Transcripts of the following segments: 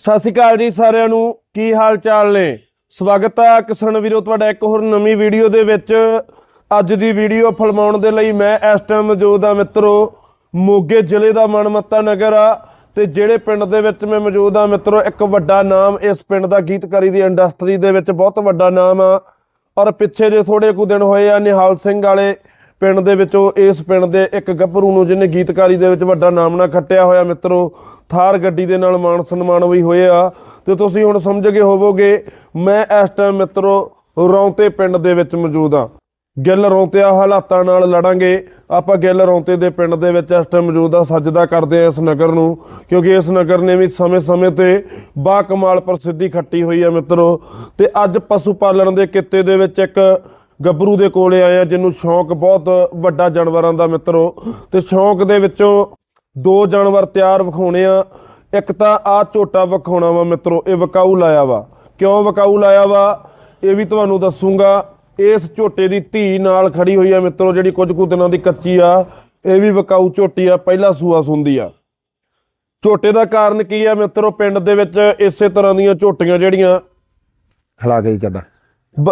ਸਤਿ ਸ਼੍ਰੀ ਅਕਾਲ ਜੀ ਸਾਰਿਆਂ ਨੂੰ। ਕੀ ਹਾਲ ਚਾਲ ਨੇ? ਸਵਾਗਤ ਹੈ ਕਿਸਾਨ ਵੀਰੋ, ਤੁਹਾਡਾ ਇੱਕ ਹੋਰ ਨਵੀਂ ਵੀਡੀਓ ਦੇ ਵਿੱਚ। ਅੱਜ ਦੀ ਵੀਡੀਓ ਫਲਮਾਉਣ ਦੇ ਲਈ ਮੈਂ ਇਸ ਟਾਈਮ ਮੌਜੂਦ ਆ ਮਿੱਤਰੋ, ਮੋਗੇ ਜ਼ਿਲ੍ਹੇ ਦਾ ਮਨਮੱਤਾ ਨਗਰ ਆ ਤੇ ਜਿਹੜੇ ਪਿੰਡ ਦੇ ਵਿੱਚ ਮੈਂ ਮੌਜੂਦ ਆ ਮਿੱਤਰੋ, ਇੱਕ ਵੱਡਾ ਨਾਮ ਇਸ ਪਿੰਡ ਦਾ ਗੀਤਕਾਰੀ ਦੀ ਇੰਡਸਟਰੀ ਦੇ ਵਿੱਚ ਬਹੁਤ ਵੱਡਾ ਨਾਮ ਆ। ਔਰ ਪਿੱਛੇ ਜੇ ਥੋੜੇ ਕੁ ਦਿਨ ਹੋਏ ਆ ਨਿਹਾਲ ਸਿੰਘ ਵਾਲੇ ਪਿੰਡ ਦੇ ਵਿੱਚੋਂ ਇਸ ਪਿੰਡ ਦੇ ਇੱਕ ਗੱਭਰੂ ਨੂੰ ਜਿਹਨੇ ਗੀਤਕਾਰੀ ਦੇ ਵਿੱਚ ਵੱਡਾ ਨਾਮ ਨਾ ਖੱਟਿਆ ਹੋਇਆ ਮਿੱਤਰੋ, ਥਾਰ ਗੱਡੀ ਦੇ ਨਾਲ ਮਾਣ ਸਨਮਾਨ ਵੀ ਹੋਏ ਆ। ਤੇ ਤੁਸੀਂ ਹੁਣ ਸਮਝ ਗਏ ਹੋਵੋਗੇ, ਮੈਂ ਇਸ ਟਾਈਮ ਮਿੱਤਰੋ ਰੌਂਤੇ ਪਿੰਡ ਦੇ ਵਿੱਚ ਮੌਜੂਦ ਆ। ਗਿੱਲ ਰੌਂਤਿਆ ਹਾਲਾਤਾਂ ਨਾਲ ਲੜਾਂਗੇ। ਆਪਾਂ ਗਿੱਲ ਰੌਂਤੇ ਦੇ ਪਿੰਡ ਦੇ ਵਿੱਚ ਇਸ ਟਾਈਮ ਮੌਜੂਦ ਆ, ਸਜਦਾ ਕਰਦੇ ਆ ਇਸ ਨਗਰ ਨੂੰ, ਕਿਉਂਕਿ ਇਸ ਨਗਰ ਨੇ ਵੀ ਸਮੇਂ-ਸਮੇਂ ਤੇ ਬਾ ਕਮਾਲ ਪ੍ਰਸਿੱਧੀ ਖੱਟੀ ਹੋਈ ਆ ਮਿੱਤਰੋ। ਤੇ ਅੱਜ ਪਸ਼ੂ ਪਾਲਣ ਦੇ ਕਿੱਤੇ ਦੇ ਵਿੱਚ ਇੱਕ ਗੱਭਰੂ ਦੇ ਕੋਲੇ ਆਏ ਆ, ਜਿਹਨੂੰ ਸ਼ੌਂਕ ਬਹੁਤ ਵੱਡਾ ਜਾਨਵਰਾਂ ਦਾ ਮਿੱਤਰੋ। ਤੇ ਸ਼ੌਂਕ ਦੇ ਵਿੱਚੋਂ ਦੋ ਜਾਨਵਰ ਤਿਆਰ ਵਿਖਾਉਣੇ ਆ। ਇੱਕ ਤਾਂ ਆ ਝੋਟਾ ਵਿਖਾਉਣਾ ਵਾ ਮਿੱਤਰੋ, ਇਹ ਵਕਾਊ ਲਾਇਆ ਵਾ। ਕਿਉਂ ਵਕਾਊ ਲਾਇਆ ਵਾ? ਇਹ ਵੀ ਤੁਹਾਨੂੰ ਦੱਸੂਗਾ। ਇਸ ਝੋਟੇ ਦੀ ਧੀ ਨਾਲ ਖੜੀ ਹੋਈ ਆ ਮਿੱਤਰੋ, ਜਿਹੜੀ ਕੁਝ ਕੁ ਦਿਨਾਂ ਦੀ ਕੱਚੀ ਆ। ਇਹ ਵੀ ਵਕਾਊ ਝੋਟੀ ਆ, ਪਹਿਲਾ ਸੂਆ ਸੁੰਦੀ ਆ। ਝੋਟੇ ਦਾ ਕਾਰਨ ਕੀ ਆ ਮਿੱਤਰੋ? ਪਿੰਡ ਦੇ ਵਿੱਚ ਇਸੇ ਤਰ੍ਹਾਂ ਦੀਆਂ ਝੋਟੀਆਂ ਜਿਹੜੀਆਂ ਹਲਾ ਗਈ ਚੱਡਾ।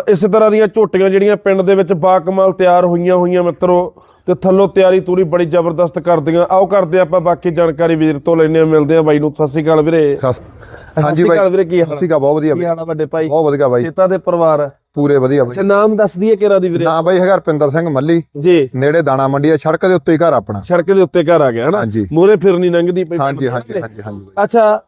ਇਸੇ ਤਰ੍ਹਾਂ ਦੀਆਂ ਝੋਟੀਆਂ ਜਿਹੜੀਆਂ ਪਿੰਡ ਦੇ ਵਿੱਚ ਬਾਕਮਾਲ ਤਿਆਰ ਹੋਈਆਂ ਹੋਈਆਂ ਮਿੱਤਰੋ ਤੇ ਥੱਲੋਂ ਤਿਆਰੀ ਤੂਰੀ ਬੜੀ ਜ਼ਬਰਦਸਤ ਕਰਦੀਆਂ। ਆਓ ਕਰਦੇ ਆਪਾਂ ਬਾਕੀ ਜਾਣਕਾਰੀ ਵੀਰ ਤੋਂ ਲੈਣੇ ਆ ਮਿਲਦੇ ਆ ਬਾਈ ਨੂੰ। ਸਤਿ ਸ਼੍ਰੀ ਅਕਾਲ ਵੀਰੇ। ਸਤਿ ਹਾਂਜੀ ਸ਼੍ਰੀ ਬਾਈ। ਅਕਾਲ ਵੀਰੇ ਕੀ ਹਾਲ ਬਹੁਤ ਵਧੀਆ ਕੀ ਬਾਈ। ਹਾਲ ਆ ਵੱਡੇ ਭਾਈ? ਬਹੁਤ ਵਧੀਆ ਬਾਈ। ਚੇਤਾ ਦੇ ਪਰਿਵਾਰ। ਪੂਰੇ ਵਧੀਆ ਬਾਈ। ਸੇ ਨਾਮ ਦੱਸ ਦਈਏ ਕਿਹੜਾ ਦੀ ਵੀਰੇ? ਨਾ ਬਾਈ ਹੈਗਾ ਰਪਿੰਦਰ ਸਿੰਘ ਮੱਲੀ। ਜੀ। ਨੇੜੇ ਦਾਣਾ ਮੰਡੀ ਆ ਸੜਕ ਦੇ ਉੱਤੇ ਹੀ ਘਰ ਆਪਣਾ। ਸੜਕ ਦੇ ਉੱਤੇ ਘਰ ਆ ਗਿਆ ਹਨਾ। ਮੂਰੇ ਫਿਰਨੀ ਲੰਘਦੀ ਪਈ। ਹਾਂਜੀ ਹਾਂਜੀ ਹਾਂਜੀ ਹਾਂਜੀ। ਅੱਛਾ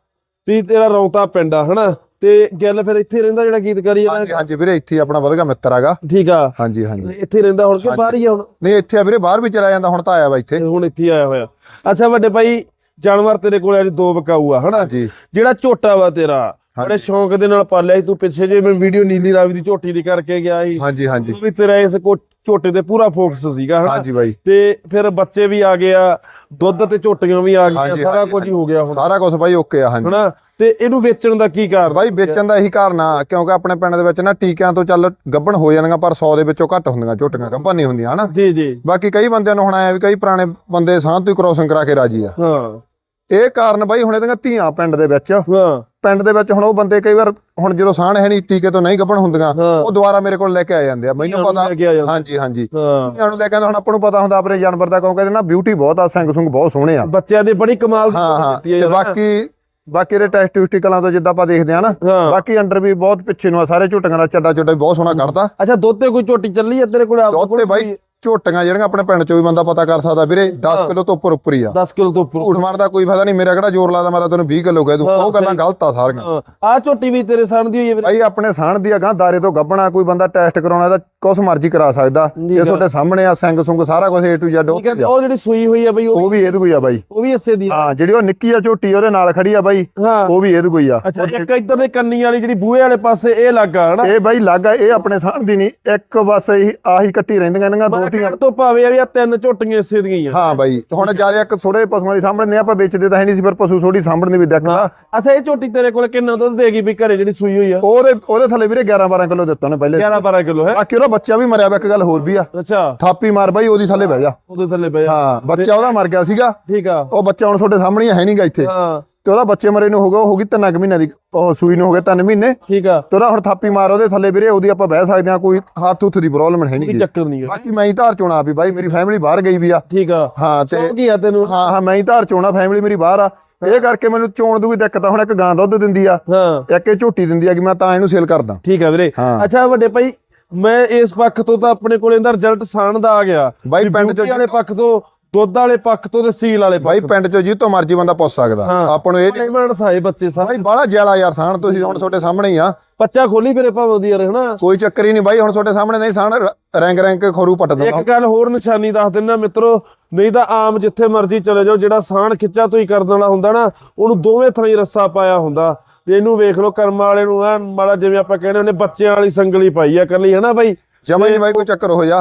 ਵੀ ਤੇਰਾ ਰੌਂਤਾ ਪਿੰਡ ਆ ਹਨਾ? ਤੇ ਗੱਲ ਫਿਰ ਇੱਥੇ ਰਹਿੰਦਾ ਜਿਹੜਾ ਗੀਤਕਾਰੀ ਆ ਹਾਂਜੀ ਹਾਂਜੀ ਵੀਰੇ ਇੱਥੇ ਹੀ ਆਪਣਾ ਵਧੀਆ ਮਿੱਤਰ ਹੈਗਾ। ਠੀਕ ਆ। ਹਾਂਜੀ ਹਾਂਜੀ। ਇੱਥੇ ਰਹਿੰਦਾ ਹੁਣ ਕਿ ਬਾਹਰ ਹੀ ਆ ਹੁਣ? ਨਹੀਂ ਇੱਥੇ ਆ ਵੀਰੇ ਬਾਹਰ ਵੀ ਚਲਾ ਜਾਂਦਾ ਹੁਣ ਤਾਂ ਆਇਆ ਵਾ ਇੱਥੇ। ਹੁਣ ਇੱਥੇ ਹੀ ਆਇਆ ਹੋਇਆ। ਅੱਛਾ ਵੱਡੇ ਭਾਈ ਜਾਨਵਰ ਤੇਰੇ ਕੋਲ ਅੱਜ ਦੋ ਵਿਕਾਊ ਆ ਹਨਾ? ਜੀ ਜਿਹੜਾ ਝੋਟਾ ਵਾ ਤੇਰਾ ਬੜੇ ਸ਼ੌਂਕ ਦੇ ਨਾਲ ਪਾਲਿਆ ਸੀ ਤੂੰ ਪਿੱਛੇ ਜੇ ਮੈਂ ਵੀਡੀਓ ਨੀਲੀ ਰਾਵੀ ਦੀ ਝੋਟੀ ਦੀ ਕਰਕੇ ਗਿਆ ਸੀ। ਹਾਂਜੀ ਹਾਂਜੀ। ਵੀ ਤੇਰਾ ਇਸ ਕੋ ਝੋਟੇ ਤੇ ਪੂਰਾ ਫੋਕਸ ਸੀਗਾ ਹਨਾ? ਹਾਂਜੀ ਬਾਈ। ਤੇ ਫਿਰ ਬੱਚੇ ਵੀ ਆ ਗਏ ਆ ਦੁੱਧ ਤੇ ਝੋਟੀਆਂ ਵੀ ਆ ਗਈਆਂ ਸਾਰਾ ਕੁਝ ਹੀ ਹੋ ਗਿਆ ਹੁਣ। ਸਾਰਾ ਕੁਝ ਬਾਈ ਓਕੇ ਆ ਹਾਂਜੀ। ਹਨਾ? ਤੇ ਇਹਨੂੰ ਵੇਚਣ ਦਾ ਕੀ ਕਾਰਨ ਬਾਈ ਵੇਚਣ ਦਾ ਇਹੀ ਕਾਰਨ ਆ ਕਿਉਂਕਿ ਆਪਣੇ ਪਿੰਡ ਦੇ ਵਿੱਚ ਨਾ ਟੀਕਿਆਂ ਤੋਂ ਚੱਲ ਗੱਭਣ ਹੋ ਜਾਂਦੀਆਂ ਪਰ 100 ਦੇ ਵਿੱਚੋਂ ਘੱਟ ਹੁੰਦੀਆਂ ਝੋਟੀਆਂ ਗੱਭਣ ਨਹੀਂ ਹੁੰਦੀਆਂ ਹਨਾ? ਜੀ ਜੀ। ਬਾਕੀ ਕਈ ਬੰਦਿਆਂ ਨੂੰ ਹੁਣ ਆਇਆ ਵੀ ਕਈ ਪੁਰਾਣੇ ਬੰਦੇ ਸਾਹ ਤੋਂ ਹੀ ਕ੍ਰੋਸਿੰਗ ਕਰਾ ਕੇ ਰਾਜੀ ਆ। ਹਾਂ। ਇਹ ਕਾਰਨ ਬਾਈ ਹੁਣ ਇਹਦੀਆਂ ਧੀਆਂ ਪਿੰਡ ਦੇ ਵਿੱਚ। ਹਾਂ। ਪਿੰਡ ਦੇ ਵਿੱਚ ਹੁਣ ਉਹ ਬੰਦੇ ਕਈ ਵਾਰ ਹੁਣ ਜਦੋਂ ਸਾਹਣ ਹੈ ਨਹੀਂ ਟੀਕੇ ਤੋਂ ਨਹੀਂ ਗੱਭਣ ਹੁੰਦੀਆਂ। ਉਹ ਦੁਬਾਰਾ ਮੇਰੇ ਕੋਲ ਲੈ ਕੇ ਆ ਜਾਂਦੇ ਆ। ਮੈਨੂੰ ਪਤਾ। ਹਾਂਜੀ ਹਾਂਜੀ। ਧੀਆਂ ਨੂੰ ਲੈ ਕੇ ਆਉਂਦੇ ਹੁਣ ਆਪਾਂ ਨੂੰ ਪਤਾ ਹੁੰਦਾ ਆਪਣੇ ਜਾਨਵਰ ਦਾ ਕਿਉਂਕਿ ਇਹਦੇ ਨਾਲ ਬਿਊਟੀ ਬਹੁਤ ਆ ਸਿੰਘ ਸੁੰਗ ਬਹੁਤ ਸੋਹਣੇ ਆ। ਬੱਚਿਆਂ ਦੀ ਬੜੀ ਕਮਾਲ ਦੀ ਹਾਂ ਹਾਂ। ਦਿੱਤੀ ਹੈ ਤੇ। ਬਾਕੀ ਬਾਕੀ ਇਹਦੇ ਟੈਸਟਿਸਟਿਕਲਾਂ ਤੋਂ ਜਿੱਦਾਂ ਆਪਾਂ ਦੇਖਦੇ ਆ ਨਾ ਬਾਕੀ ਅੰਡਰ ਵੀ ਬਹੁਤ ਪਿੱਛੇ ਨੂੰ ਆ ਸਾਰੇ ਝੁੱਟੀਆਂ ਦਾ ਚੱਡਾ ਚੱਡਾ ਬਹੁਤ ਸੋਹਣਾ ਕੱਢਦਾ ਅੱਛਾ ਦੁੱਧ ਤੇ ਕੋਈ ਝੋਟੀ ਚੱਲੀ ਆ ਤੇਰੇ ਕੋਲ? ਦੁੱਧ ਤੇ ਬਾਈ ਝੋਟੀਆਂ ਜਿਹੜੀਆਂ ਆਪਣੇ ਪਿੰਡ ਚੋਂ ਵੀ ਬੰਦਾ ਪਤਾ ਕਰ ਸਕਦਾ ਵੀਰੇ 10 ਕਿਲੋ ਤੋਂ ਉੱਪਰ ਉੱਪਰ ਹੀ ਆ। 10 ਕਿਲੋ ਤੋਂ ਉੱਪਰ ਝੂਠ ਮਾਰਦਾ ਕੋਈ ਫਾਇਦਾ ਨਹੀਂ ਮੇਰਾ ਕਿਹੜਾ ਜ਼ੋਰ ਲਾਦਾ ਮੈਂ ਤੈਨੂੰ 20 ਕਿਲੋ ਕਹਿ ਦੂੰ। ਉਹ ਗੱਲਾਂ ਗਲਤ ਆ ਸਾਰੀਆਂ। ਆ ਝੋਟੀ ਵੀ ਤੇਰੇ ਸਾਹਣ ਦੀ ਹੋਈ ਹੈ ਵੀਰੇ। ਭਾਈ ਆਪਣੇ ਸਾਣ ਦੀ ਅਗਾਂ ਦਾਰੇ ਤੋਂ ਗੱਬਣਾ ਕੋਈ ਬੰਦਾ ਟੈਸਟ ਕਰਾਉਣਾ ਤਾਂ ਕੁਛ ਮਰਜ਼ੀ ਕਰਾ ਸਕਦਾ। ਇਹ ਤੁਹਾਡੇ ਸਾਹਮਣੇ ਆ ਸਿੰਘ ਸੁੰਗ ਸਾਰਾ ਕੁਝ A to Z ਆ। ਉਹ ਜਿਹੜੀ ਸੂਈ ਹੋਈ ਆ ਬਈ ਉਹ ਵੀ ਇਹਦੇ ਕੋਈ ਆ ਬਾਈ। ਉਹ ਵੀ ਇਸੇ ਦੀ ਆ। ਹਾਂ ਜਿਹੜੀ ਉਹ ਨਿੱਕੀ ਆ ਝੋਟੀ ਉਹਦੇ ਨਾਲ ਖੜੀ ਆ ਬਾਈ। ਉਹ ਵੀ ਇਹਦੇ ਕੋਈ ਆ। ਅੱਛਾ ਇੱਕ ਇੱਧਰ ਦੇ ਕੰਨੀ ਵਾਲੀ ਜਿਹੜੀ ਬੂਹੇ ਵਾਲੇ ਪਾਸੇ ਇਹ ਲੱਗਾ ਹਨਾ? ਇਹ ਬਾਈ ਲੱਗਾ ਇਹ ਆਪਣੇ ਸਾਣ ਦੀ ਨਹੀਂ ਇੱਕ ਬਸ ਇਹੀ ਆਹੀ ਕੱਟੀ ਰਹਿੰਦੀਆਂ ਇਹਨਾਂ ਦੋ ਧੀਆਂ ਤੋਂ ਭਾਵੇਂ ਆ ਵੀ ਆ ਤਿੰਨ ਝੋਟੀਆਂ ਇਸੇ ਦੀਆਂ ਹੀ ਆ। ਹਾਂ ਬਾਈ ਹੁਣ ਜ਼ਿਆਦਾ ਇੱਕ ਥੋੜੇ ਪਸ਼ੂਆਂ ਦੀ ਸਾਹਮਣੇ ਆਪਾਂ ਵੇਚਦੇ ਤਾਂ ਹੈ ਨਹੀਂ ਸੀ ਪਰ ਪਸ਼ੂ ਥੋੜੀ ਸਾਹਮਣੇ ਵੀ ਦੇਖਦਾ ਅੱਛਾ ਇਹ ਝੋਟੀ ਤੇਰੇ ਕੋਲ ਕਿੰਨਾ ਦੁੱਧ ਦੇਗੀ ਵੀ ਘਰੇ ਜਿਹੜੀ ਸੂਈ ਹੋਈ ਆ? ਉਹਦੇ ਉਹਦੇ ਥੱਲੇ ਵੀਰੇ 11 12 ਕਿਲੋ ਦਿੱਤਾ ਉਹਨੇ ਪਹਿਲੇ। 11 12 ਕਿਲੋ ਹੈ? ਬਾਕੀ ਉਹਦਾ ਬੱਚਾ ਵੀ ਮਰਿਆ ਵਾ ਇੱਕ ਗੱਲ ਹੋਰ ਵੀ ਆ। ਅੱਛਾ। ਥਾਪੀ ਮਾਰ ਬਾਈ ਉਹਦੀ ਥੱਲੇ ਬਹਿ ਜਾ। ਉਹਦੇ ਥੱਲੇ ਪਿਆ ਹਾਂ ਬੱਚਾ ਉਹਦਾ ਮਰ ਗਿਆ ਸੀਗਾ। ਠੀਕ ਆ। ਉਹ ਬੱਚਾ ਹੁਣ ਤੁਹਾਡੇ ਸਾਹਮਣੇ ਹੈ ਨਹੀਂਗਾ ਇੱਥੇ। ਹਾਂ। ਤੇ ਉਹਦਾ ਬੱਚੇ ਮਰੇ ਨੂੰ ਹੋ ਗਿਆ ਉਹ ਹੋ ਗਈ ਤਿੰਨ ਕੁ ਮਹੀਨਿਆਂ ਦੀ ਉਹ ਸੂਈ ਨੂੰ ਹੋ ਗਿਆ ਤਿੰਨ ਮਹੀਨੇ। ਠੀਕ ਆ। ਤੇ ਉਹਦਾ ਹੁਣ ਥਾਪੀ ਮਾਰ ਉਹਦੇ ਥੱਲੇ ਵੀਰੇ ਉਹਦੀ ਆਪਾਂ ਬਹਿ ਸਕਦੇ ਹਾਂ ਕੋਈ ਹੱਥ ਹੁੱਥ ਦੀ ਪ੍ਰੋਬਲਮ ਹੈ ਕੋਈ ਨਹੀਂ ਚੱਕਰ ਨਹੀਂ ਆ ਬਾਕੀ ਮੈਂ ਹੀ ਧਾਰ ਚੋਣਾ ਵੀ ਬਾਈ ਮੇਰੀ ਫੈਮਿਲੀ ਬਾਹਰ ਗਈ ਵੀ ਆ। ਠੀਕ ਆ। ਹਾਂ ਤੇ ਕੀ ਆ ਤੈਨੂੰ। ਹਾਂ ਹਾਂ ਮੈਂ ਹੀ ਧਾਰ ਚੋਣਾ ਫੈਮਿਲੀ ਮੇਰੀ ਬਾਹਰ ਆ। ਇਹ ਕਰਕੇ ਮੈਨੂੰ ਚੋਣ ਦੀ ਕੋਈ ਦਿੱਕਤ ਆ ਹੁਣ ਇੱਕ ਗਾਂ ਦੁੱਧ ਦਿੰਦੀ ਆ ਹਾਂ। ਇੱਕ ਇਹ ਝੋਟੀ ਦਿੰਦੀ ਆ ਕਿ ਮੈਂ ਤਾਂ ਇਹਨੂੰ ਸੇਲ ਕਰਦਾ। ਠੀਕ ਆ ਵੀਰੇ। ਅੱਛਾ ਵੱਡੇ ਭਾਈ ਮੈਂ ਇਸ ਪੱਖ ਤੋਂ ਤਾਂ ਆਪਣੇ ਕੋਲ ਇਹਦਾ ਰਿਜ਼ਲਟ ਸਾਣ ਦਾ ਆ ਗਿਆ ਬਾਈ ਪਿੰਡ ਚੋਂ ਵਾਲੇ ਪੱਖ ਤੋਂ ਦੁੱਧ ਵਾਲੇ ਪੱਖ ਤੋਂ ਤੇ ਸੀਲ ਵਾਲੇ ਬਾਈ ਪਿੰਡ ਚੋਂ ਜੀ ਤੋਂ ਮਰਜ਼ੀ ਬੰਦਾ ਪੁੱਛ ਸਕਦਾ। ਆਪਾਂ ਨੂੰ ਇਹ ਨਹੀਂ ਮਨ ਸਾਏ ਬੱਚੇ ਸਾਰੇ ਬਾਈ ਬਾਹਲਾ ਜੈਲਾ ਯਾਰ ਸਾਣ ਤੁਸੀਂ ਹੁਣ ਤੁਹਾਡੇ ਸਾਹਮਣੇ ਹੀ ਆ। ਬੱਚਾ ਖੋਲੀ ਵੀਰੇ ਭਾਵੇਂ ਦੀ ਯਾਰ ਹਨਾ? ਕੋਈ ਚੱਕਰ ਹੀ ਨਹੀਂ ਬਾਈ ਹੁਣ ਤੁਹਾਡੇ ਸਾਹਮਣੇ ਨਹੀਂ ਸਾਣ ਰੈਂਕ ਰੈਂਕ ਖਰੂ ਪੱਟ ਦਿੰਦਾ। ਇੱਕ ਗੱਲ ਹੋਰ ਨਿਸ਼ਾਨੀ ਦੱਸ ਦਿੰਦਾ ਮਿੱਤਰੋ ਨਹੀਂ ਤਾਂ ਆਮ ਜਿੱਥੇ ਮਰਜ਼ੀ ਚਲੇ ਜਾਓ ਜਿਹੜਾ ਸਾਣ ਖਿੱਚਾ ਤੋਂ ਹੀ ਕਰਨ ਵਾਲਾ ਹੁੰਦਾ ਨਾ ਉਹਨੂੰ ਦੋਵੇਂ ਥਾਂ ਹੀ ਰੱਸਾ ਪਾਇਆ ਹੁੰਦਾ। ਤੇ ਇਹਨੂੰ ਵੇਖ ਲਓ ਕਰਮ ਵਾਲੇ ਨੂੰ ਐ ਮਾੜਾ ਜਿਵੇਂ ਆਪਾਂ ਕਹਿੰਦੇ ਹੁੰਦੇ ਬੱਚਿਆਂ ਵਾਲੀ ਸੰਗਲੀ ਪਾਈ ਆ ਕੱਲੀ ਹਨਾ ਬਾਈ? ਜਮਾ ਨਹੀਂ ਬਾਈ ਕੋਈ ਚੱਕਰ ਹੋ। ਜਾ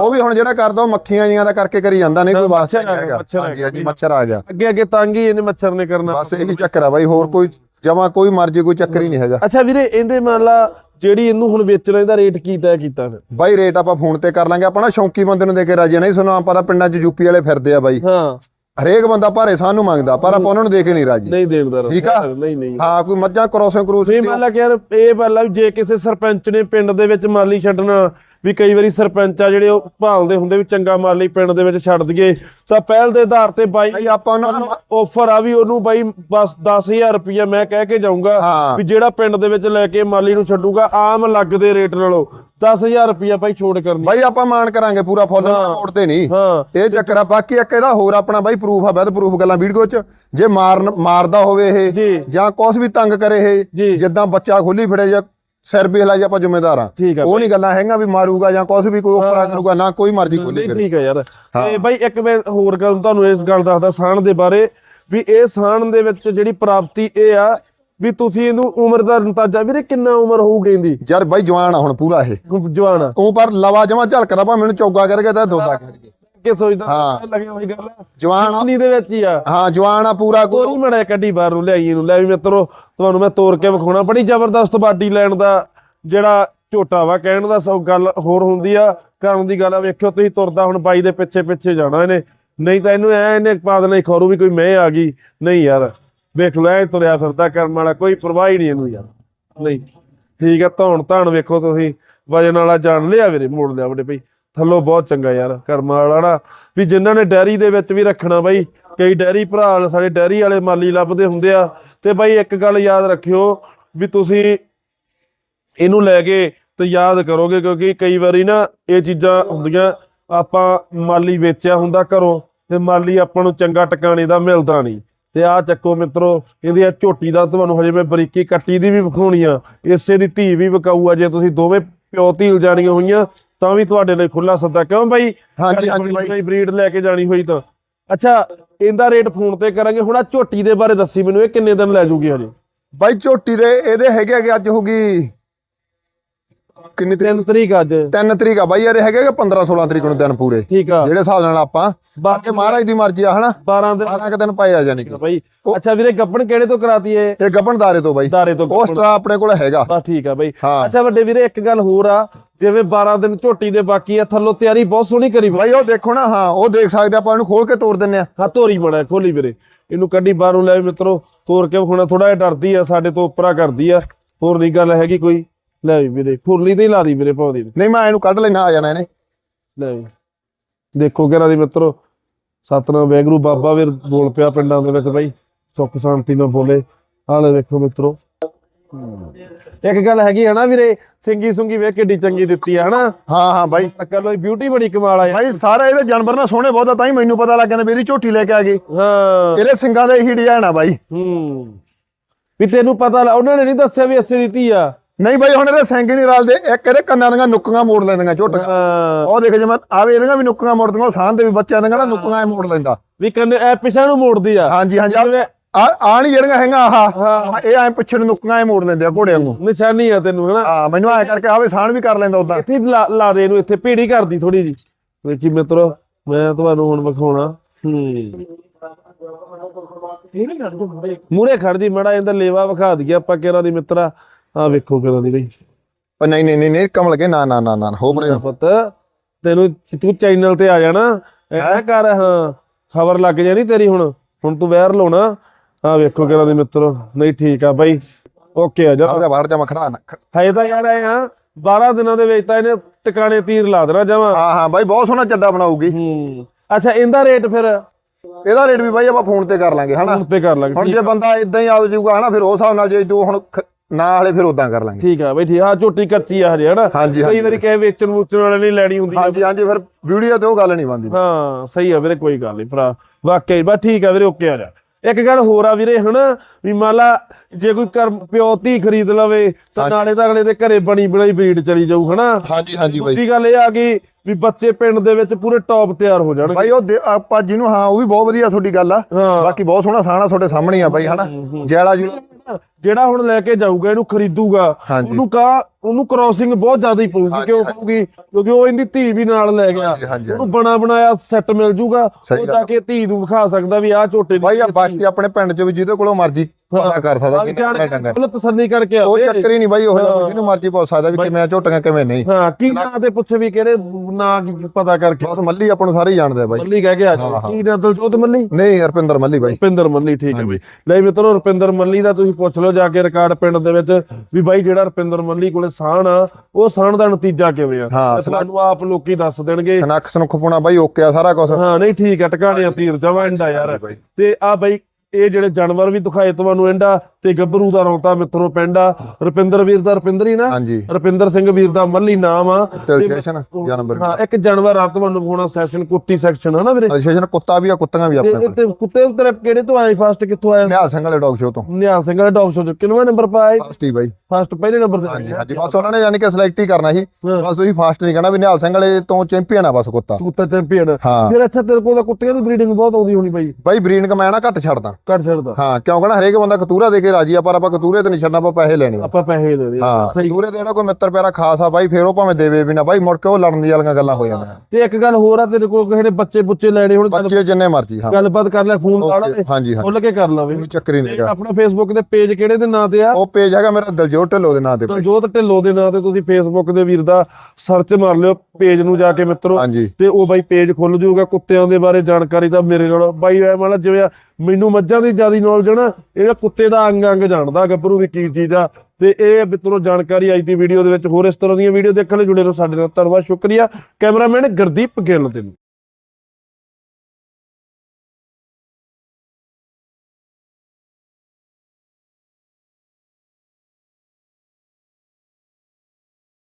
ਉਹ ਵੀ ਹੁਣ ਜਿਹੜਾ ਕਰਦਾ ਉਹ ਮੱਖੀਆਂ ਜੀਆਂ ਦਾ ਕਰਕੇ ਕਰੀ ਜਾਂਦਾ ਨਹੀਂ ਕੋਈ ਵਾਸਤਾ ਨਹੀਂ ਹੈਗਾ। ਹਾਂਜੀ ਹਾਂਜੀ ਮੱਛਰ ਆ ਗਿਆ। ਅੱਗੇ ਅੱਗੇ ਤੰਗ ਹੀ ਇਹਨੇ ਮੱਛਰ ਨੇ ਕਰਨਾ। ਬਸ ਇਹੀ ਚੱਕਰ ਆ ਬਾਈ ਹੋਰ ਕੋਈ ਜਮਾ ਕੋਈ ਮਰਜ਼ੀ ਕੋਈ ਚੱਕਰ ਹੀ ਨਹੀਂ ਹੈਗਾ। ਅੱਛਾ ਵੀਰੇ ਇਹਦੇ ਮੰਨ ਲਾ ਜਿਹੜੀ ਇਹਨੂੰ ਹੁਣ ਵੇਚਣਾ ਇਹਦਾ ਰੇਟ ਕੀ ਤੈਅ ਕੀਤਾ ਫਿਰ? ਬਾਈ ਰੇਟ ਆਪਾਂ ਫੋਨ ਤੇ ਕਰ ਲਾਂਗੇ। ਆਪਾਂ ਨਾ ਸ਼ੌਂਕੀ ਬੰਦੇ ਨੂੰ ਦੇ ਕੇ ਰਾਜੀ ਨਹੀਂ ਸੁਣੋ ਆਪਾਂ ਪਿੰਡਾਂ 'ਚ ਯੂਪੀ ਵਾਲੇ ਫਿਰਦੇ ਆ ਬਾਈ। ਹਾਂ। ਹਰੇਕ ਬੰਦਾ ਭਾਰੇ ਸਾਹ ਨੂੰ ਮੰਗਦਾ ਪਰ ਆਪਾਂ ਉਹਨਾਂ ਨੂੰ ਦੇ ਕੇ ਨਹੀਂ ਰਾਜੀ। ਨਹੀਂ ਦੇਣਦਾ ਠੀਕ ਆ? ਨਹੀਂ ਨਹੀਂ। ਹਾਂ ਕੋਈ ਮੱਝਾਂ ਕ੍ਰੋਸਿੰਗ ਕਰੂਸ ਨਹੀਂ ਮੰਨ ਲਾ ਕਿ ਯਾਰ ਇਹ ਆ ਵੀ ਜੇ ਕਿਸੇ ਸਰਪੰਚ ਨੇ ਪਿੰਡ ਦੇ ਵਿੱਚ ਮਾਲੀ ਛੱਡਣਾ ਵੀ ਕਈ ਵਾਰੀ ਸਰਪੰਚ ਆ ਜਿਹੜੇ ਉਹ ਭਾਲਦੇ ਹੁੰਦੇ ਵੀ ਚੰਗਾ ਮਾਲੀ ਪਿੰਡ ਦੇ ਵਿੱਚ ਛੱਡ ਦਈਏ ਤਾਂ ਪਹਿਲ ਦੇ ਆਧਾਰ ਤੇ ਬਾਈ ਆਪਾਂ ਉਹਨਾਂ ਨੂੰ ਆਫਰ ਆ ਵੀ ਉਹਨੂੰ ਬਾਈ ਬਸ 10000 ਰੁਪਇਆ ਮੈਂ ਕਹਿ ਕੇ ਜਾਊਂਗਾ। ਵੀ ਜਿਹੜਾ ਪਿੰਡ ਦੇ ਵਿੱਚ ਲੈ ਕੇ ਮਾਲੀ ਨੂੰ ਛੱਡੂਗਾ ਆਮ ਲੱਗਦੇ ਰੇਟ ਨਾਲੋਂ। 10000 ਰੁਪਇਆ ਬਾਈ ਛੋੜ ਕਰਨੀ। ਬਾਈ ਆਪਾਂ ਮਾਨ ਕਰਾਂਗੇ ਪੂਰਾ ਫੁੱਲ ਮੋੜ ਤੇ ਨਹੀਂ। ਇਹ ਚੱਕਰ ਆ ਬਾਕੀ ਇੱਕ ਇਹਦਾ ਹੋਰ ਆਪਣਾ ਬਾਈ ਪ੍ਰੂਫ ਆ ਵੈਦ ਪ੍ਰੂਫ ਗੱਲਾਂ ਵੀਡੀਓ ਚ। ਜੇ ਮਾਰਨ ਮਾਰਦਾ ਹੋਵੇ। ਇਹ ਜਾਂ। ਕੁਛ ਵੀ ਤੰਗ ਕਰੇ। ਇਹ ਜਿੱਦਾਂ ਬੱਚਾ ਖੋਲੀ ਫਿੜੇ ਜਾਂ ਸਿਰ ਵੀ ਹਿਲਾ ਜਾਂ ਆਪਾਂ ਜ਼ਿੰਮੇਦਾਰ ਆ। ਉਹ ਨਹੀਂ ਗੱਲਾਂ ਹੈਗੀਆਂ ਵੀ ਮਾਰੂਗਾ ਜਾਂ ਕੁਛ ਵੀ ਕੋਈ ਉਪਰਾ ਕਰੂਗਾ ਨਾ ਕੋਈ ਮਰਜ਼ੀ ਖੋਲੀ ਕਰੇ ਠੀਕ ਹੈ ਯਾਰ। ਤੇ ਬਾਈ ਇੱਕ ਮੈਂ ਹੋਰ ਗੱਲ ਤੁਹਾਨੂੰ ਇਸ ਗੱਲ ਦੱਸਦਾ ਸਾਣ ਦੇ ਬਾਰੇ। ਵੀ ਇਹ ਸਾਣ ਦੇ ਵਿੱਚ ਜਿਹੜੀ ਪ੍ਰਾਪਤੀ ਇਹ ਆ ਵੀ ਤੁਸੀਂ ਇਹਨੂੰ ਉਮਰ ਦਾ ਅੰਦਾਜ਼ਾ ਵੀਰੇ ਕਿੰਨਾ ਉਮਰ ਹੋਊਗੀ ਇਹਦੀ? ਯਾਰ ਬਾਈ ਜਵਾਨ ਆ ਹੁਣ ਪੂਰਾ ਇਹ। ਜਵਾਨ ਆ। ਉਹ ਪਰ ਲਵਾ ਜਮਾ ਝਲਕਦਾ ਭਾ ਮੈਨੂੰ ਚੌਗਾ ਕਰਕੇ ਤਾਂ ਦੋਦਾ ਕਰਕੇ। ਕਿ ਸੋਚਦਾ। ਲੱਗੇ ਹੋਈ ਗੱਲ ਜਵਾਨ ਆ। ਕਿੰਨੀ ਦੇ ਵਿੱਚ ਹੀ ਆ। ਹਾਂ ਜਵਾਨ ਆ ਪੂਰਾ ਕੋਈ। ਕੋਈ ਮੜਾ ਕੱਢੀ ਬਾਹਰ ਨੂੰ ਲਿਆਈ ਇਹਨੂੰ। ਲੈ ਵੀ ਮਿੱਤਰੋ ਤੁਹਾਨੂੰ ਮੈਂ ਤੋੜ ਕੇ ਵਿਖਾਉਣਾ। ਬੜੀ ਜ਼ਬਰਦਸਤ ਬਾਡੀ ਲੈਣ ਦਾ ਜਿਹੜਾ ਝੋਟਾ ਵਾ ਕਹਿਣ ਦਾ ਸਭ ਗੱਲ ਹੋਰ ਹੁੰਦੀ ਆ। ਕਰਨ ਦੀ ਗੱਲ ਆ ਵੇਖਿਓ ਤੁਸੀਂ ਤੁਰਦਾ ਹੁਣ ਬਾਈ ਦੇ ਪਿੱਛੇ ਪਿੱਛੇ ਜਾਣਾ ਇਹਨੇ। ਨਹੀਂ ਤਾਂ ਇਹਨੂੰ ਐ ਇਹਨੇ ਪਾ ਦੇਣਾ ਖਰੂ ਵੀ ਕੋਈ ਮੈਂ ਆ ਗਈ। ਨਹੀਂ ਯਾਰ। ਵੇਖ ਲੈ ਤੁਰਿਆ ਫਿਰਦਾ ਕਰਮ ਵਾਲਾ, ਕੋਈ ਪਰਵਾਹ ਹੀ ਨਹੀਂ ਇਹਨੂੰ ਯਾਰ। ਨਹੀਂ, ਠੀਕ ਆ, ਧੌਣ ਧਾਣ ਵੇਖੋ ਤੁਸੀਂ, ਵਜਨ ਵਾਲਾ ਜਾਣ ਲਿਆ ਵੀਰੇ, ਮੋੜ ਲਿਆ ਵੱਡੇ ਭਾਈ। ਥੱਲੋਂ ਬਹੁਤ ਚੰਗਾ ਯਾਰ, ਕਰਮ ਵਾਲਾ ਨਾ। ਵੀ ਜਿਨ੍ਹਾਂ ਨੇ ਡੈਰੀ ਦੇ ਵਿੱਚ ਵੀ ਰੱਖਣਾ ਬਾਈ, ਕਈ ਡੈਰੀ ਭਰਾ ਸਾਡੇ ਡੈਰੀ ਵਾਲੇ ਮਾਲੀ ਲੱਭਦੇ ਹੁੰਦੇ ਆ। ਤੇ ਬਾਈ ਇੱਕ ਗੱਲ ਯਾਦ ਰੱਖਿਓ, ਵੀ ਤੁਸੀਂ ਇਹਨੂੰ ਲੈ ਕੇ ਤੇ ਯਾਦ ਕਰੋਗੇ, ਕਿਉਂਕਿ ਕਈ ਵਾਰੀ ਨਾ ਇਹ ਚੀਜ਼ਾਂ ਹੁੰਦੀਆਂ, ਆਪਾਂ ਮਾਲੀ ਵੇਚਿਆ ਹੁੰਦਾ ਘਰੋਂ, ਤੇ ਮਾਲੀ ਆਪਾਂ ਨੂੰ ਚੰਗਾ ਟਿਕਾਣੇ ਦਾ ਮਿਲਦਾ ਨਹੀਂ। ਤੇ ਆਹ ਚੱਕੋ ਮਿੱਤਰੋ ਇਹਦੀ ਆ ਝੋਟੀ ਦਾ ਤੁਹਾਨੂੰ ਹਜੇ ਮੈਂ ਬਰੀਕੀ ਕੱਟੀ ਦੀ ਵੀ ਵਿਖਾਉਣੀ ਆ। ਇਸੇ ਦੀ ਧੀ ਵੀ ਵਿਕਾਊ ਆ ਜੇ ਤੁਸੀਂ ਦੋਵੇਂ ਪਿਓ ਧੀ ਜਾਣੀਆਂ ਹੋਈਆਂ ਤਾਂ ਵੀ ਤੁਹਾਡੇ ਲਈ ਖੁੱਲਾ ਸੱਦਾ। ਕਿਉਂ ਬਾਈ? ਹਾਂਜੀ ਹਾਂਜੀ ਬਾਈ। ਬਰੀਡ ਲੈ ਕੇ ਜਾਣੀ ਹੋਈ ਤਾਂ। ਅੱਛਾ ਇਹਦਾ ਰੇਟ ਫੋਨ ਤੇ ਕਰਾਂਗੇ। ਹੁਣ ਆ ਝੋਟੀ ਦੇ ਬਾਰੇ ਦੱਸੀ ਮੈਨੂੰ ਇਹ ਕਿੰਨੇ ਦਿਨ ਲੈ ਜੂਗੀ ਹਜੇ? ਬਾਈ ਝੋਟੀ ਦੇ ਇਹਦੇ ਹੈਗੇ ਆ ਕਿ ਅੱਜ ਹੋ ਗਈ ਕਿੰਨੀ ਤਰੀਕ? 3 ਤਰੀਕ ਅੱਜ। 3 ਤਰੀਕ ਆ ਬਾਈ ਯਾਰ ਇਹ ਹੈਗੇ ਆ 15 16 ਤਰੀਕ ਨੂੰ ਦਿਨ ਪੂਰੇ? ਠੀਕ ਆ। ਜਿਹੜੇ ਹਿਸਾਬ ਨਾਲ ਆਪਾਂ ਬਾਕੀ ਮਹਾਰਾਜ ਦੀ ਮਰਜ਼ੀ ਆ ਹਨਾ? 12 ਦਿਨ 12 ਕ ਦਿਨ ਪਏ ਆ ਜਾਨੀ ਕਿ। ਬਾਈ ਅੱਛਾ ਵੀਰੇ ਗੱਪਣ ਕਿਹੜੇ ਤੋਂ ਕਰਾਤੀ ਏ ਇਹ ਗੱਬਣਦਾਰੇ ਤੋਂ ਬਾਈ। ਦਾਰੇ ਤੋਂ ਉਹ ਸਟਰਾ ਆਪਣੇ ਕੋਲ ਹੈਗਾ। ਬਸ ਠੀਕ ਆ ਬਾਈ। ਅੱਛਾ ਵੱਡੇ ਵੀਰੇ ਇੱਕ ਗੱਲ ਹੋਰ ਆ ਜਿਵੇਂ 12 ਦਿਨ ਝੋਟੀ ਦੇ ਬਾਕੀ ਆ ਥੱਲੋਂ ਤਿਆਰੀ ਬਹੁਤ ਸੋਹਣੀ ਕਰੀ ਬਾਈ। ਉਹ ਦੇਖੋ ਨਾ ਹਾਂ ਉਹ ਦੇਖ ਸਕਦੇ ਆਪਾਂ ਇਹਨੂੰ ਖੋਲ ਕੇ ਤੋੜ ਦਿੰਨੇ ਆ। ਹਾਂ ਧੋਰੀ ਬੜਾ ਖੋਲੀ ਵੀਰੇ। ਇਹਨੂੰ ਕੱਢੀ ਬਾਹਰੋਂ ਲੈ ਮਿੱਤਰੋ। ਤੋਰ ਕੇ ਵਿਖਾਉਣਾ ਥੋੜਾ ਜਿਹਾ ਡਰਦੀ ਆ ਸਾਡੇ ਤੋਂ ਉੱਪਰਾ ਕਰਦੀ ਆ। ਹੋਰ ਨਹੀਂ ਗੱਲ ਹੈਗੀ ਕੋਈ। ਲੈ ਵੀ ਵੀਰੇ ਫੁਰਲੀ ਤੇ ਹੀ ਲਾ ਦੀ ਵੀਰੇ ਪਾਉਂਦੀ ਨਹੀਂ ਮੈਂ ਇਹਨੂੰ ਕੱਢ ਲੈਣਾ ਆ ਜਾਣਾ ਇਹਨੇ। ਲੈ ਵੀ। ਦੇਖੋ ਕਿਹੜਾ ਦੀ ਮਿੱਤਰੋ ਸਤਨਾਮ ਵੈਗਰੂ ਬਾਬਾ ਵੀਰ ਬੋਲ ਪਿਆ ਪਿੰਡਾਂ ਦੇ ਵਿੱਚ ਬਾਈ ਸੁੱਖ ਸ਼ਾਂਤੀ ਨਾਲ ਬੋਲੇ। ਹਾਲੇ ਵੇਖੋ ਮਿੱਤਰੋ। ਇੱਕ ਗੱਲ ਹੈਗੀ ਹੈ ਨਾ ਵੀਰੇ ਸਿੰਗੀ ਸੁੰਗੀ ਵੇਖ ਕਿੱਡੀ ਚੰਗੀ ਦਿੱਤੀ ਆ ਹਨਾ? ਹਾਂ ਹਾਂ ਬਾਈ। ਕੱਲੋ ਬਿਊਟੀ ਬੜੀ ਕਮਾਲ ਆ ਯਾਰ। ਬਾਈ ਸਾਰੇ ਇਹਦੇ ਜਾਨਵਰ ਨਾ ਸੋਹਣੇ ਬਹੁਤ ਆ ਤਾਂ ਹੀ ਮੈਨੂੰ ਪਤਾ ਲੱਗ ਗਿਆ ਵੀ ਇਹਦੀ ਝੋਟੀ ਲੈ ਕੇ ਆ ਗਈ। ਹਾਂ। ਇਹਦੇ ਸਿੰਗਾਂ ਦੇ ਇਹੀ ਡਿਜ਼ਾਈਨ ਆ ਬਾਈ। ਹੂੰ। ਵੀ ਤੈਨੂੰ ਪਤਾ ਲੱਗ ਉਹਨਾਂ ਨੇ ਨਹੀਂ ਦੱਸਿਆ ਵੀ ਅੱਸੇ ਦੀ ਧੀ ਆ। ਨਹੀਂ ਬਾਈ ਹੁਣ ਇਹਦੇ ਹੀ ਨਹੀਂ ਰਲਦੇ। ਇੱਕ ਇਹਦੇ ਕੰਨਾਂ ਦੀਆਂ ਨੁੱਕੀਆਂ ਮੋੜ ਲੈਂਦੀਆਂ ਝੋਟੀਆਂ। ਉਹ ਦੇਖ ਜਿਵੇਂ ਆਵੇ ਇਹਦੀਆਂ ਵੀ ਨੁੱਕੀਆਂ ਮੋੜਦੀਆਂ ਸਾਹ ਦੇ ਵੀ ਬੱਚਿਆਂ ਦੀਆਂ ਨਾ ਨੁੱਕੀਆਂ ਐ ਮੋੜ ਲੈਂਦਾ। ਵੀ ਕੰਨੇ ਐ ਪਿਛਾਂ ਨੂੰ ਮੋੜਦੀ ਆ। ਹਾਂਜੀ ਹਾਂਜੀ। ਆ ਆ ਨਹੀਂ ਜਿਹੜੀਆਂ ਹੈਗੀਆਂ ਆਹ। ਇਹ ਐ ਪਿੱਛੇ ਨੂੰ ਨੁੱਕੀਆਂ ਐ ਮੋੜ ਲੈਂਦੇ ਆ ਘੋੜੇ ਵਾਂਗੂ ਨਿਸ਼ਾਨੀ ਆ ਤੈਨੂੰ ਹਨਾ? ਹਾਂ ਮੈਨੂੰ ਐ ਕਰਕੇ ਆਵੇ ਸਾਹ ਵੀ ਕਰ ਲੈਂਦਾ ਉਦਾਂ ਇੱਥੇ ਲਾ ਲਾ ਦੇ ਇਹਨੂੰ ਇੱਥੇ ਭੀੜੀ ਕਰਦੀ ਥੋੜੀ ਜੀ ਵੇਖੀ ਮਿੱਤਰੋ ਮੈਂ ਤੁਹਾਨੂੰ ਹੁਣ ਵਿਖਾਉਣਾ। ਹੂੰ। ਮੂਰੇ ਖੜ ਜੀ ਮੜਾ ਇਹਦਾ ਲੇਵਾ ਵਿਖਾ ਦਈਏ ਆਪਾਂ ਕਿਹੜਾ ਦੀ ਮਿੱਤਰਾ। ਆ ਵੇਖੋ ਕਿਹੜਾ ਦੀ ਬਈ। ਪਰ ਨਹੀਂ ਨਹੀਂ ਨਹੀਂ ਨਹੀਂ ਕਮਲ ਕੇ ਨਾ ਨਾ ਨਾ ਨਾ ਹੋ ਪਰੇ ਪੁੱਤ ਤੈਨੂੰ ਤੂੰ ਚੈਨਲ ਤੇ ਆ ਜਾਣਾ ਐ ਕਰ ਹਾਂ ਖਬਰ ਲੱਗ ਜਾਣੀ ਤੇਰੀ ਹੁਣ। ਹੁਣ ਤੂੰ ਵਾਇਰਲ ਹੋਣਾ ਆ ਵੇਖੋ ਕਿਹੜਾ ਦੀ ਮਿੱਤਰੋ। ਨਹੀਂ ਠੀਕ ਆ ਬਾਈ ਓਕੇ ਆ ਜਾ। ਜਾ ਬਾਹਰ ਜਾ ਮਖੜਾ ਨਾ। ਹਜੇ ਤਾਂ ਯਾਰ ਐ ਆ 12 ਦਿਨਾਂ ਦੇ ਵਿੱਚ ਤਾਂ ਇਹਨੇ ਟਿਕਾਣੇ ਤੀਰ ਲਾ ਦੇਣਾ ਜਮਾ। ਹਾਂ ਹਾਂ ਬਾਈ ਬਹੁਤ ਸੋਹਣਾ ਚੱਡਾ ਬਣਾਉਗੀ ਹੂੰ ਅੱਛਾ ਇਹਦਾ ਰੇਟ ਫਿਰ? ਇਹਦਾ ਰੇਟ ਵੀ ਬਾਈ ਆਪਾਂ ਫੋਨ ਤੇ ਕਰ ਲਾਂਗੇ ਹਨਾ? ਹੁਣ ਤੇ ਕਰ ਲਾਂਗੇ ਹੁਣ ਜੇ ਬੰਦਾ ਇਦਾਂ ਹੀ ਆ ਜਾਊਗਾ ਹਨਾ ਫਿਰ ਉਸ ਹਿਸਾਬ ਨਾਲ ਜੇ ਤੂੰ ਹੁਣ ਖ- ਨਾ ਹਲੇ ਫਿਰ ਉਦਾਂ ਕਰ ਲਾਂਗੇ। ਠੀਕ ਆ ਬਈ ਠੀਕ ਆ। ਝੋਟੀ ਕੱਚੀ ਆ ਹਜੇ ਹਨਾ? ਹਾਂਜੀ ਕਈ ਵਾਰੀ ਕਹੇ ਵੇਚਣ ਵੂਚਣ ਵਾਲੇ ਨਹੀਂ ਲੈਣੀ ਹੁੰਦੀ। ਹਾਂਜੀ ਹਾਂਜੀ ਫਿਰ ਵੀਡੀਓ ਤੇ ਉਹ ਗੱਲ ਨਹੀਂ ਬੰਦੀ ਹਾਂ ਸਹੀ ਆ ਵੀਰੇ ਕੋਈ ਗੱਲ ਨਹੀਂ ਭਰਾ। ਵਾਕਈ ਬਸ ਠੀਕ ਆ ਵੀਰੇ ਓਕੇ ਆ ਜਾ। ਇੱਕ ਗੱਲ ਹੋਰ ਆ ਵੀਰੇ ਹਨਾ? ਵੀ ਮੰਨ ਲਾ ਜੇ ਕੋਈ ਕਰ ਪਿਓ ਧੀ ਖਰੀਦ ਲਵੇ ਤਾਂ ਨਾਲੇ ਤਾਂ ਅਗਲੇ ਦੇ ਘਰੇ ਬਣੀ ਬਣਾਈ ਬਰੀਡ ਚਲੀ ਜਾਊ ਹਨਾ? ਹਾਂਜੀ ਹਾਂਜੀ ਬਾਈ। ਦੂਜੀ ਗੱਲ ਇਹ ਆ ਗਈ ਵੀ ਬੱਚੇ ਪਿੰਡ ਦੇ ਵਿੱਚ ਪੂਰੇ ਟੌਪ ਤਿਆਰ ਹੋ ਜਾਣਗੇ। ਬਾਈ ਉਹ ਆਪਾਂ ਜਿਹਨੂੰ ਹਾਂ ਉਹ ਵੀ ਬਹੁਤ ਵਧੀਆ ਤੁਹਾਡੀ ਗੱਲ ਆ। ਬਾਕੀ ਬਹੁਤ ਸੋਹਣਾ ਸਾਣਾ ਤੁਹਾਡੇ ਸਾਹਮਣੇ ਆ ਬਾਈ ਹਨਾ? ਜੈਲਾ ਜੂਲਾ ਜਿਹੜਾ ਹੁਣ ਲੈ ਕੇ ਜਾਊਗਾ ਇਹਨੂੰ ਖਰੀਦੂਗਾ ਹਾਂਜੀ। ਉਹਨੂੰ ਕਾ ਉਹਨੂੰ ਕ੍ਰੋਸਿੰਗ ਬਹੁਤ ਜ਼ਿਆਦਾ ਹੀ ਪਊਗੀ ਹਾਂਜੀ, ਕਿਉਂ ਹਾਂਜੀ। ਪਊਗੀ? ਕਿਉਂਕਿ ਉਹ ਇਹਦੀ ਧੀ ਵੀ ਨਾਲ ਲੈ ਗਿਆ। ਹਾਂਜੀ, ਹਾਂਜੀ, ਉਹਨੂੰ ਬਣਾ ਬਣਾਇਆ ਸੈੱਟ ਮਿਲ ਜੂਗਾ ਸਹੀ ਉਹ ਗੱਲ ਜਾ ਕੇ ਧੀ ਨੂੰ ਵਿਖਾ ਸਕਦਾ ਵੀ ਆਹ ਝੋਟੇ ਦੀ ਬਾਈ ਆ ਬਾਕੀ ਆਪਣੇ ਪਿੰਡ ਚ ਵੀ ਜਿਹਦੇ ਕੋਲੋਂ ਮਰਜ਼ੀ ਪਤਾ ਕਰ ਸਕਦਾ ਕਿ ਆਪਣੇ ਡੰਗਰ। ਪਹਿਲਾਂ ਤਸੱਲੀ ਕਰਕੇ ਉਹ ਆਵੇ। ਚੱਕਰ ਹੀ ਨਹੀਂ ਬਾਈ ਉਹ ਜਿਹਾ ਜਿਹਨੂੰ ਮਰਜ਼ੀ ਪੁੱਛ ਸਕਦਾ ਵੀ ਕਿਵੇਂ ਆ ਝੋਟੀਆਂ ਕਿਵੇਂ ਨਹੀਂ। ਹਾਂ ਕੀ ਨਾਂ ਤੇ ਪੁੱਛੇ ਵੀ ਕਿਹੜੇ ਨਾਂ ਕੀ ਪਤਾ ਕਰਕੇ। ਬਸ ਮੱਲੀ ਆਪਾਂ ਨੂੰ ਸਾਰੇ ਹੀ ਜਾਣਦੇ ਆ ਬਾਈ। ਮੱਲੀ ਕਹਿ ਕੇ ਆ ਜਾਓ। ਕੀ ਨਾਂ ਦਲਜੋਤ ਮੱਲੀ? ਨਹੀਂ ਹਰਪਿੰਦਰ ਮੱਲੀ ਬਾਈ। ਰੁਪਿੰਦਰ ਮੱਲੀ ਠੀਕ ਹੈ ਬਈ। ਲੈ ਮਿੱਤਰੋ ਰੁਪਿੰਦਰ ਮੱਲੀ ਦਾ ਤੁਸੀਂ ਪੁੱਛ ਲਓ ਜਾ ਕੇ ਰਿਕਾਰਡ ਪਿੰਡ ਦੇ ਵਿੱਚ ਵੀ ਬਾਈ ਜਿਹੜਾ ਰੁਪਿੰਦਰ ਮੱਲੀ ਕੋਲੇ ਸਾਣ ਆ ਉਹ ਸਾਣ ਦਾ ਨਤੀਜਾ ਕਿਵੇਂ ਆ? ਤੁਹਾਨੂੰ ਆਪ ਲੋਕੀ ਦੱਸ ਦੇਣਗੇ। ਸਨੱਖ ਸੁਨੱਖਪੁਣਾ ਬਾਈ ਓਕੇ ਆ ਸਾਰਾ ਕੁਝ ਹਾਂ ਨਹੀਂ ਠੀਕ ਆ ਟਿਕਾਣਿਆ ਤੀਰ ਜਮਾ ਇੰਡਾ ਯਾਰ। ਤੇ ਆ ਬਾਈ ਇਹ ਜਿਹੜੇ ਜਾਨਵਰ ਵੀ ਦਿਖਾਏ ਤੁਹਾਨੂੰ ਇੰਡਾ ਤੇ ਗੱਭਰੂ ਦਾ ਰੌਂਤਾ ਮਿੱਤਰੋ ਪਿੰਡਾ ਰੁਪਿੰਦਰ ਵੀਰ ਦਾ ਰੁਪਿੰਦਰ ਹੀ ਨਾ। ਹਾਂਜੀ। ਰੁਪਿੰਦਰ ਸਿੰਘ ਵੀਰ ਦਾ ਮੱਲੀ ਨਾਮ ਆ। ਤੇ ਸੈਸ਼ਨ ਜਾਨਵਰ ਹਾਂ ਇੱਕ ਜਾਨਵਰ ਆ ਤੁਹਾਨੂੰ ਹੋਣਾ ਸੈਸ਼ਨ ਕੁੱਤੀ ਸੈਕਸ਼ਨ ਹਨਾ ਵੀਰੇ? ਸੈਸ਼ਨ ਕੁੱਤਾ ਵੀ ਆ ਕੁੱਤੀਆਂ ਵੀ ਆਪਣੇ ਤੇ- ਤੇ ਕੁੱਤੇ ਤੇਰੇ ਕਿਹੜੇ ਤੋਂ ਆਏ ਫਸਟ ਕਿੱਥੋਂ ਆਏ? ਨਿਹਾਲ ਸਿੰਘ ਵਾਲੇ ਡੌਗ ਸ਼ੋ ਤੋਂ। ਨਿਹਾਲ ਸਿੰਘ ਦਾ ਡੌਗ ਸ਼ੋ ਕਿੰਨਵਾਂ ਨੰਬਰ ਪਾਇਆ ਫਾਸਟ ਹੀ ਬਾਈ। ਫਸਟ ਪਹਿਲੇ ਨੰਬਰ ਤੇ ਹਾਂਜੀ ਹਾਂਜੀ ਬਸ ਉਹਨਾਂ ਨੇ ਯਾਨੀ ਕਿ ਸਿਲੈਕਟ ਹੀ ਕਰਨਾ ਸੀ। ਬਸ ਤੁਸੀਂ ਫਾਸਟ ਨਹੀਂ ਕਹਿਣਾ ਵੀ ਨਿਹਾਲ ਸਿੰਘ ਵਾਲੇ ਤੋਂ ਚੈਂਪੀਅਨ ਆ ਬਸ ਕੁੱਤਾ। ਕੁੱਤਾ ਚੈਂਪੀਅਨ ਹਾਂ। ਫਿਰ ਅੱਛਾ ਤੇਰੇ ਕੋਲ ਤਾਂ ਕੁੱਤਿਆਂ ਦੀ ਬਰੀਡਿੰਗ ਬਹੁਤ ਆਉਂਦੀ ਹੋਣੀ ਬਾਈ। ਬਾਈ ਬਰੀਨ ਕਮੈਨ ਆ ਘੱਟ ਛੱਡਦਾ। ਕੱਟ ਛੱਡਦਾ। ਹਾਂ ਕਿਉਂਕਿ ਨਾ ਹਰੇਕ ਬੰਦਾ ਕਤੂਰਾ ਦੇ ਕੇ ਰਾਜੀ ਆ ਪਰ ਆਪਾਂ ਕਤੂਰੇ ਤੇ ਨਹੀਂ ਛੱਡਣਾ ਆਪਾਂ ਪੈਸੇ ਲੈਣੇ ਆ। ਆਪਾਂ ਪੈਸੇ ਦੇ ਦੇ ਹਾਂ ਕਤੂਰੇ ਦੇ ਜਿਹੜਾ ਕੋਈ ਮਿੱਤਰ ਪਿਆਰਾ ਖਾਸ ਆ ਬਾਈ ਫੇਰ ਉਹ ਭਾਵੇਂ ਦੇਵੇ ਵੀ ਨਾ ਬਾਈ ਮੁੜ ਕੇ ਉਹ ਲੜਨ ਦੀ ਵਾਲੀਆਂ ਗੱਲਾਂ ਹੋ ਜਾਂਦੀਆਂ। ਤੇ ਇੱਕ ਗੱਲ ਹੋਰ ਆ ਤੇਰੇ ਕੋਲ ਕਿਸੇ ਨੇ ਬੱਚੇ ਬੁੱਚੇ ਲੈਣੇ ਹੁਣ ਬੱਚੇ ਜਿੰਨੇ ਮਰਜ਼ੀ ਹਾਂ। ਗੱਲਬਾਤ ਕਰ ਲੈ ਫੋਨ ਲਾ ਲਾ ਹਾਂਜੀ ਹਾਂ ਖੁੱਲ ਕੇ ਕਰ ਲਵੇ ਕੋਈ ਚੱਕਰ ਹੀ ਨਹੀਂਗਾ ਆਪਣਾ ਫੇਸਬੁੱਕ ਦੇ ਪੇਜ ਕਿਹੜੇ ਦੇ ਨਾਂ ਤੇ ਆ? ਉਹ ਪੇਜ ਹੈਗਾ ਮੇਰਾ ਦਲਜੋਤ ਢਿੱਲੋਂ ਦੇ ਨਾਂ ਤੇ ਬਾਈ। ਜੋਤ ਢਿੱਲੋਂ ਦੇ ਨਾਂ ਤੇ ਤੁਸੀਂ ਫੇਸਬੁੱਕ ਦੇ ਵੀਰ ਦਾ ਸਰਚ ਮਾਰ ਲਿਓ ਪੇਜ ਨੂੰ ਜਾ ਕੇ ਮਿੱਤਰੋ। ਤੇ ਉਹ ਬਾਈ ਪੇਜ ਖੁੱਲ ਜਾਊਗਾ ਕੁੱਤਿਆਂ ਦੇ ਬਾਰੇ ਜਾਣਕਾਰੀ ਤਾਂ ਮੇਰੇ ਨਾਲ। ਬਾਈ ਐ ਮਤਲਬ ਜਿਵੇਂ ਮੈਨੂੰ ਮੱਝਾਂ ਦੀ ਜ਼ਿਆਦਾ ਨੌਲੇਜ ਨਾ ਇਹ ਕੁੱਤੇ ਦਾ ਅੰਗ ਅੰਗ ਜਾਣਦਾ, ਗੱਭਰੂ ਵੀ ਕੀ ਚੀਜ਼ ਆ। ਤੇ ਇਹ ਮਿੱਤਰੋ ਜਾਣਕਾਰੀ ਅੱਜ ਦੀ ਵੀਡੀਓ ਦੇ ਵਿੱਚ ਹੋਰ ਇਸ ਤਰ੍ਹਾਂ ਦੀਆਂ ਵੀਡੀਓ ਦੇਖਣ ਲਈ ਜੁੜੇ ਰਹੋ ਸਾਡੇ ਨਾਲ। ਧੰਨਵਾਦ, ਸ਼ੁਕਰੀਆ। ਕੈਮਰਾਮੈਨ ਗੁਰਦੀਪ ਗਿੱਲ ਦੇ